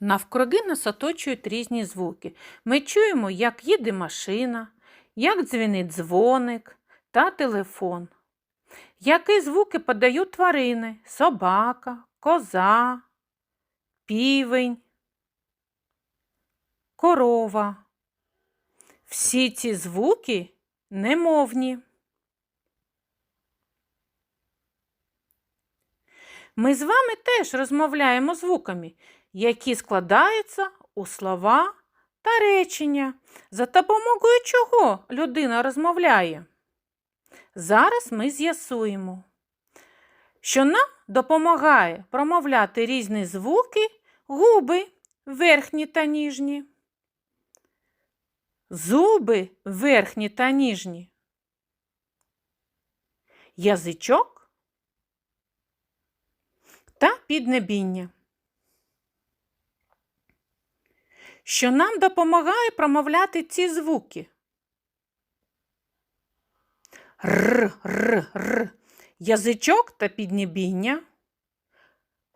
Навкруги нас оточують різні звуки. Ми чуємо, як їде машина, як дзвенить дзвоник та телефон. Які звуки подають тварини собака, коза, півень, корова. Всі ці звуки немовні. Ми з вами теж розмовляємо звуками, які складаються у слова та речення, за допомогою чого людина розмовляє. Зараз ми з'ясуємо, що нам допомагає промовляти різні звуки губи верхні та ніжні, зуби верхні та ніжні, язичок та піднебіння. Що нам допомагає промовляти ці звуки? Р, р, р. Язичок та піднебіння.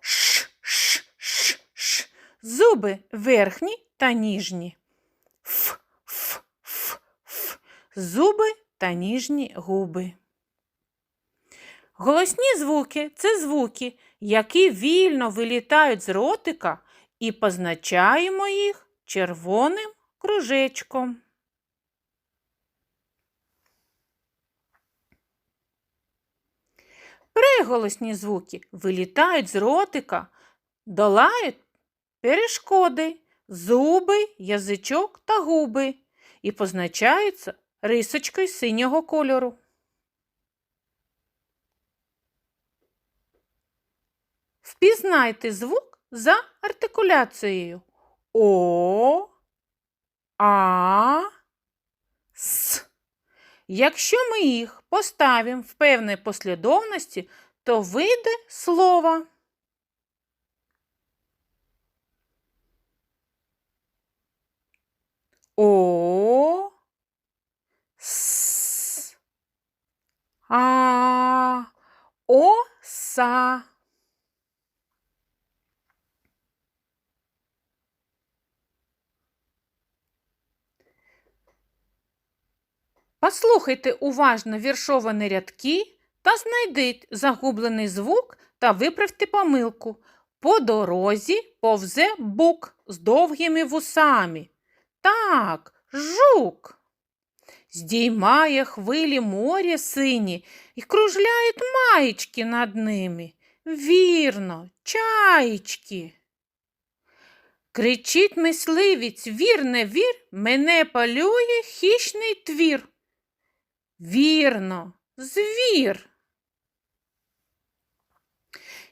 Ш, ш, ш, ш. Зуби верхні та ніжні. Ф, ф, ф, ф. Зуби та ніжні губи. Голосні звуки це звуки, які вільно вилітають з ротика і позначаємо їх червоним кружечком. Приголосні звуки вилітають з ротика, долають перешкоди, зуби, язичок та губи і позначаються рисочкою синього кольору. Впізнайте звук за артикуляцією О, А, С. Якщо ми їх поставимо в певній послідовності, то вийде слово. О, С, А, Оса. Послухайте уважно віршовані рядки та знайдіть загублений звук та виправте помилку. По дорозі повзе бук з довгими вусами. Так, жук. Здіймає хвилі моря сині і кружляють маєчки над ними. Вірно, чаєчки. Кричить мисливець, вір, не вір, мене палює хищний твір. Вірно, звір.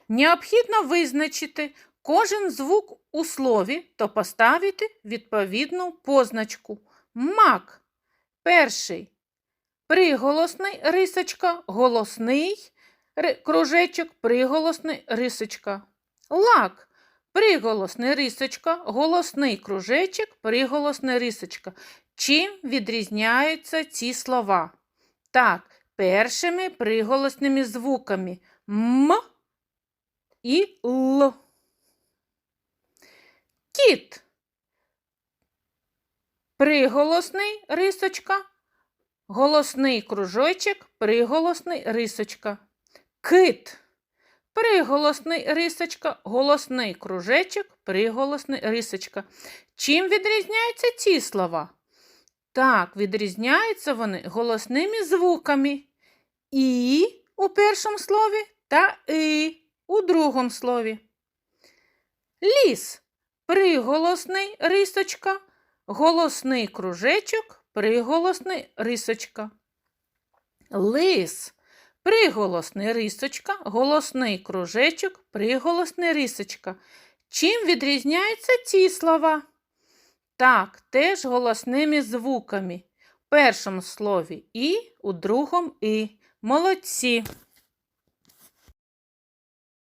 Необхідно визначити кожен звук у слові та поставити відповідну позначку. Мак. Перший. Приголосний рисочка, голосний кружечок, приголосний рисочка. Лак. Приголосний рисочка, голосний кружечок, приголосний рисочка. Чим відрізняються ці слова? Так, першими приголосними звуками М і Л. Кіт. Приголосний рисочка, голосний кружочок, приголосний рисочка. Кит. Приголосний рисочка, голосний кружечок, приголосний рисочка. Чим відрізняються ці слова? Так, відрізняються вони голосними звуками І у першому слові та И у другому слові. Ліс приголосний рисочка, голосний кружечок, приголосний рисочка. Лис приголосний рисочка, голосний кружечок, приголосний рисочка. Чим відрізняються ці слова? Так, теж голосними звуками. В першому слові І, у другому І. Молодці.